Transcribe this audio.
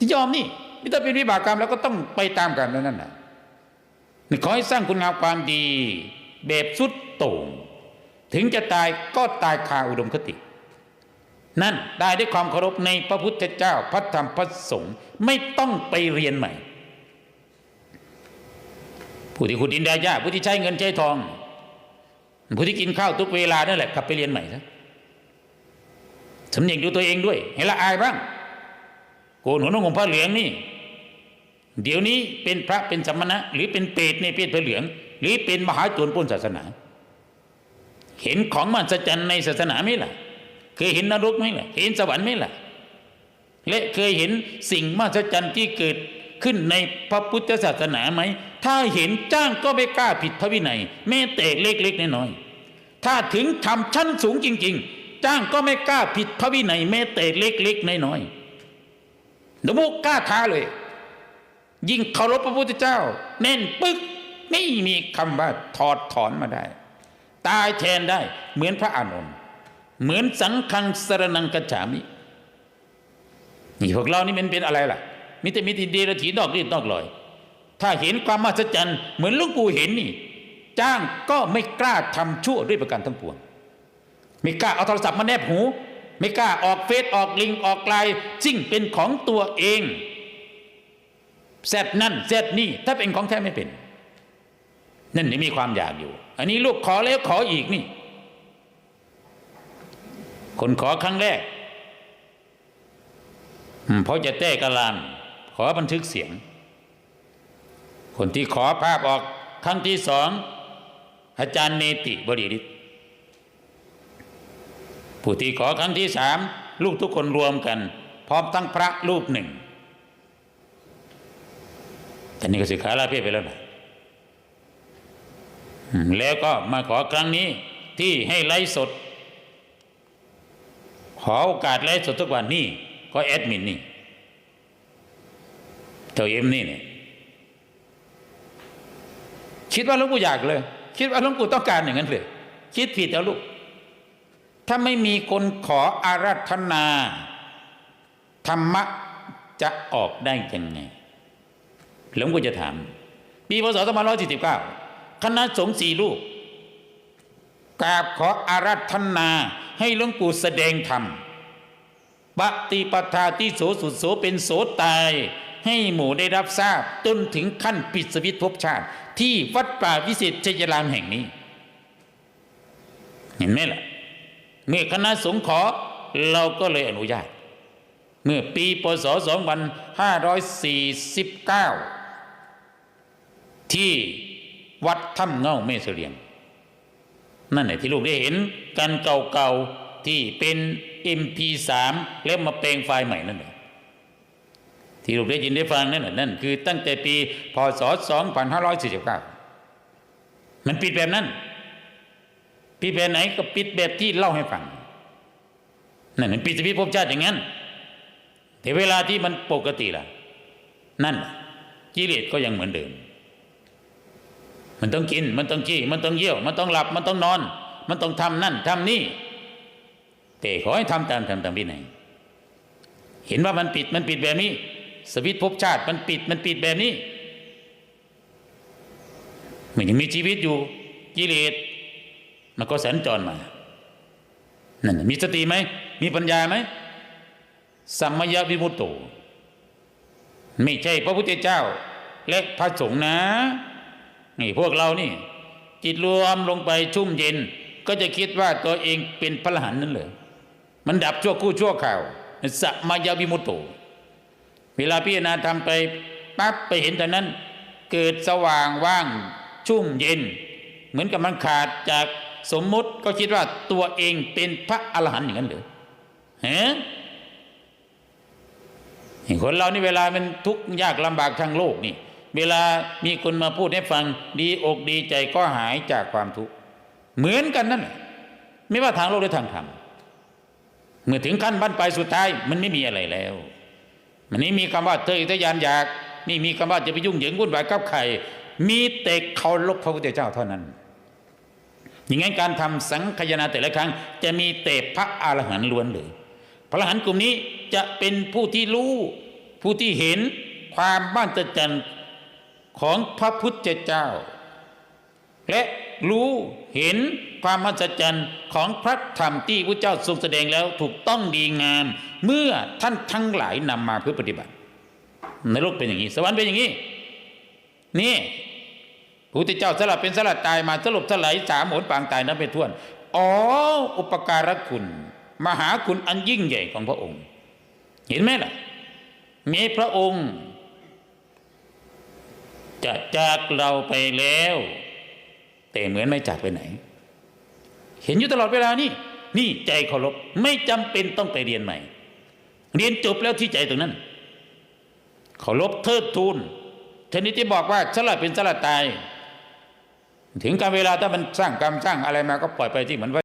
ที่ยอมนี่นี่ถ้าเป็นวิบากกรรมแล้วก็ต้องไปตามกันนั่นน่ะนี่ขอให้สร้างคุณงามความดี แบบสุดโต่งถึงจะตายก็ตายคาอุดมคติ นั่นได้ด้วยความเคารพในพระพุทธเจ้าพระธรรมพระสงฆ์ไม่ต้องไปเรียนใหม่ ผู้ที่ขุดดินได้ยากผู้ที่ใช้เงินใช้ทอง ผู้ที่กินข้าวทุกเวลานั่นแหละกลับไปเรียนใหม่ซะสำเนียงดูตัวเองด้วย เห็นละอายบ้าง โกนหัวนงของพระเหลืองนี่ เดี๋ยวนี้เป็นพระเป็นสมณะ หรือเป็นเปรตในเพศพระเหลือง หรือเป็นมหาโจรปล้นศาสนา เห็นของมหัศจรรย์ในศาสนาไหมล่ะ เคยเห็นนรกไหมล่ะ เห็นสวรรค์ไหมล่ะ และเคยเห็นสิ่งมหัศจรรย์ที่เกิดขึ้นในพระพุทธศาสนาไหม ถ้าเห็นจ้างก็ไม่กล้าผิดพระวินัย แม้แต่เล็กๆน้อยๆถ้าถึงทำชั้นสูงจริง ๆ จ้างก็ไม่กล้าผิดพระวินัยแม้แต่เล็กๆน้อยๆ หลวงพ่อกล้าท้าเลย ยิ่งเคารพพระพุทธเจ้า แน่นปึ๊กไม่มีคำว่าถอดถอนมาได้ ตายแทนได้เหมือนพระอานนท์เหมือนสังฆังสรนังกัจฉามินี่พวกเรานี่มันเป็นอะไรล่ะ มิแต่มิติเดรถีนอกรีดนอกลอย ถ้าเห็นความมหัศจรรย์เหมือนลุงปู่เห็นนี่ จ้างก็ไม่กล้าทำชั่วด้วยประการทั้งปวง ไม่กล้าเอาโทรศัพท์มาแนบหู ไม่กล้าออกเฟซออกลิงออกไลน์ซึ่งเป็นของตัวเองแซดนั่นแซดนี่ ถ้าเป็นของแท้ไม่เป็น นั่นนี่มีความอยากอยู่ อันนี้ลูกขอแล้วขออีกนี่ คนขอครั้งแรกเพราะจะแต้กะลานขอบันทึกเสียง คนที่ขอภาพออกครั้งที่สองอาจารย์เนติบริริต ผู้ที่ขอครั้งที่สามลูกทุกคนรวมกัน พร้อมทั้งพระรูปหนึ่งแต่นี่ก็สิกขาลาเพศไปแล้วนะแล้วก็มาขอครั้งนี้ที่ให้ไลฟ์สด ขอโอกาสไลฟ์สดทุกวันนี่ก็แอดมินนี่เจ้าเอ็มนี่เนี่ยคิดว่าหลวงปู่อยากเลย คิดว่าหลวงปู่ต้องการอย่างนั้นเลย คิดผิดแล้วลูก ถ้าไม่มีคนขออาราธนา ธรรมะจะออกได้ยังไงหลวงปู่จะถาม ปีพศ2549คณะสงฆ์สี่รูปกราบขออาราธนาให้หลวงปู่แสดงธรรมปฏิปทาที่โสสุดโสเป็นโสตาย ให้หมู่ได้รับทราบจนถึงขั้นปิดสวิตภพชาติ ที่วัดป่าวิเศษชัยรามแห่งนี้ เห็นไหมล่ะ เมื่อคณะสงฆ์ขอเราก็เลยอนุญาต เมื่อปีพศ 2549 ที่วัดถ้ำเงาเมเสเรียง นั่นแหละที่ลูกได้เห็นกันเก่าๆที่เป็น MP3 แล้วมาแปลงไฟล์ใหม่นั่นแหละที่ลูกได้ยินได้ฟังนั่นแหละนั่นคือตั้งแต่ปีพศ 2549 มันปิดแบบนั้น ปิดแบบไหนก็ปิดแบบที่เล่าให้ฟังนั่นมันปิดสวิตภพชาติอย่างนั้นแต่เวลาที่มันปกติล่ะ นั่นกิเลสก็ยังเหมือนเดิม มันต้องกิน มันต้องขี้มันต้องเยี่ยว มันต้องหลับ มันต้องนอน มันต้องทำนั่นทำนี่แต่ขอให้ทำตามธรรมตามวินัยเห็นว่ามันปิดมันปิดแบบนี้ สวิตภพชาติมันปิดมันปิดแบบนี้มันยังมีชีวิตอยู่กิเลส มันก็สัญจรมานั่นมีสติไหม มีปัญญาไหมสัมมยวิมุตโต ไม่ใช่พระพุทธเจ้า และพระสงฆ์นะนี่พวกเรานี่ จิตรวมลงไปชุ่มเย็น ก็จะคิดว่าตัวเองเป็นพระอรหันต์นั่นเลยมันดับชั่วคู่ชั่วข่าวสัมมยวิมุตโต เวลาพิจารณาทำไปปั๊บไปเห็นแต่นั้น เกิดสว่างว่าง ชุ่มเย็น เหมือนกับมันขาดจาก สมมุติก็คิดว่าตัวเองเป็นพระอรหันต์อย่างนั้นหรือฮะคนเรานี่เวลามันทุกข์ยากลำบากทางโลกนี่ เวลามีคนมาพูดให้ฟังดีอกดีใจก็หายจากความทุกข์เหมือนกันนั่นแหละไม่ว่าทางโลกหรือทางธรรมเมื่อถึงขั้นบั้นปลายสุดท้ายมันไม่มีอะไรแล้ว มันไม่มีคำว่าเธอทะยานอยาก นี่มีคำว่าจะไปยุ่งเหยิงวุ่นวายกับใครมีแต่เคารพพระพุทธเจ้าเท่านั้น อย่างนั้นการทำสังคยนาแต่ละครั้ง จะมีแต่พระอรหันต์ล้วนเลย พระอรหันต์กลุ่มนี้จะเป็นผู้ที่รู้ผู้ที่เห็นความบ้านตจันของพระพุทธเจ้า และรู้เห็นความมหัศจรรย์ของพระธรรมที่พระเจ้าทรงแสดงแล้วถูกต้องดีงาม เมื่อท่านทั้งหลายนำมาเพื่อปฏิบัติในโลกเป็นอย่างนี้ สวรรค์เป็นอย่างนี้ นี่ พระพุทธเจ้าสลับเป็นสลับตายมาสลบสลายสามโหนปางตายนั้นเป็นท่วน อ๋อ อุปการะคุณ มหาคุณอันยิ่งใหญ่ของพระองค์ เห็นไหมล่ะมีพระองค์ จะจากเราไปแล้ว แต่เหมือนไม่จากไปไหน เห็นอยู่ตลอดเวลานี่นี่ใจเคารพไม่จำเป็นต้องไปเรียนใหม่ เรียนจบแล้วที่ใจตรงนั้นเคารพเทิดทูนชนิดที่บอกว่าสละเป็นสละตาย ถึงการเวลาถ้ามันสร้างกรรมสร้างอะไรมาก็ปล่อยไปที่เหมือนว่า